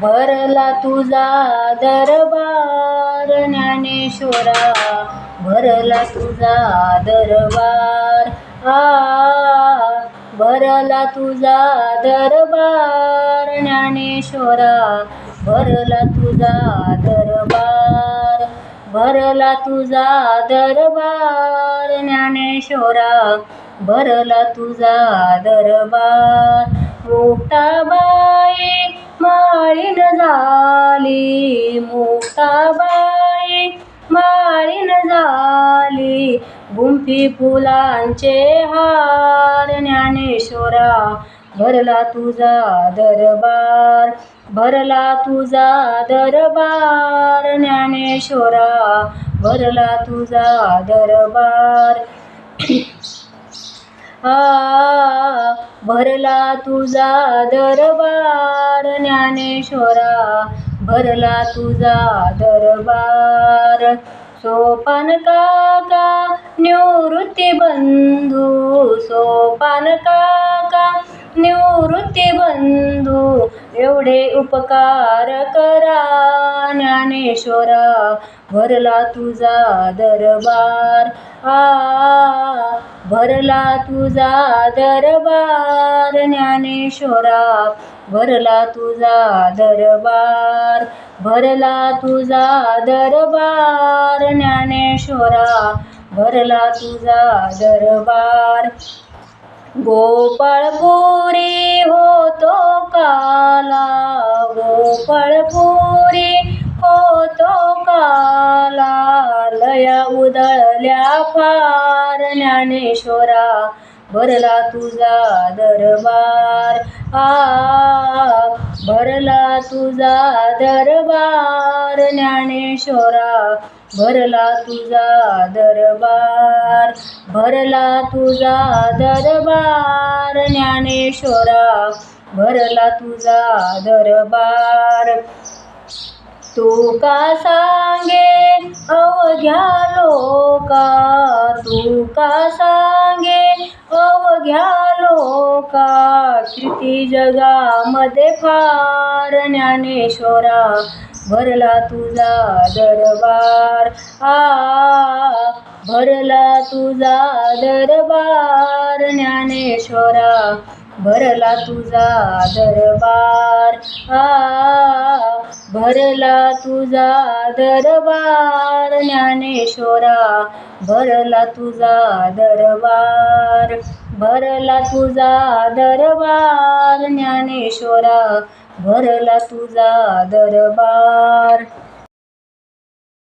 भरला तुझा दरबार ज्ञानेश्वरा. भरला तुझा दरबार आ भरला तुझा दरबार ज्ञानेश्वरा. भरला तुझा दरबार भरला तुझा दरबार ज्ञानेश्वरा. भरला तुझा दरबार मोठा झाली मुक्ताबाई. माळीन झाली गुंफी फुलांचे हार. ज्ञानेश्वरा भरला तुझा दरबार. भरला तुझा दरबार. ज्ञानेश्वरा भरला तुझा दरबार. आ भरला तुझा दरबार ज्ञानेश्वरा भरला तुझा दरबार. सोपान काका निवृत्ती बंधू सोपान काका निवृत्ती बंधू एवढे उपकार करा ज्ञानेश्वरा भरला तुझा दरबार. आ भरला तुझा दरबार ज्ञानेश्वरा भरला तुझा दरबार. भरला तुझा दरबार ज्ञानेश्वरा भरला तुझा दरबार. गोपाळपुरी होतो काला गोपाळपुरी होतो काला. लया उदळल्या फार ज्ञानेश्वरा भरला तुझा दरबार. आ भरला तुझा दरबार ज्ञानेश्वरा भरला तुझा दरबार. भरला तुझा दरबार ज्ञानेश्वरा. भरला तुझा दरबार. तू का सांगे अवघ्या लोका? तू का सांगे अवघ्या लोका? कृती जगामध्ये फार ज्ञानेश्वरा. भरला तुझा दरबार. आ भरला तुझा दरबार ज्ञानेश्वरा. भरला तुझा दरबार. आ भरला तुझा दरबार ज्ञानेश्वरा. भरला तुझा दरबार. भरला तुझा दरबार ज्ञानेश्वरा भरला तुझा दरबार.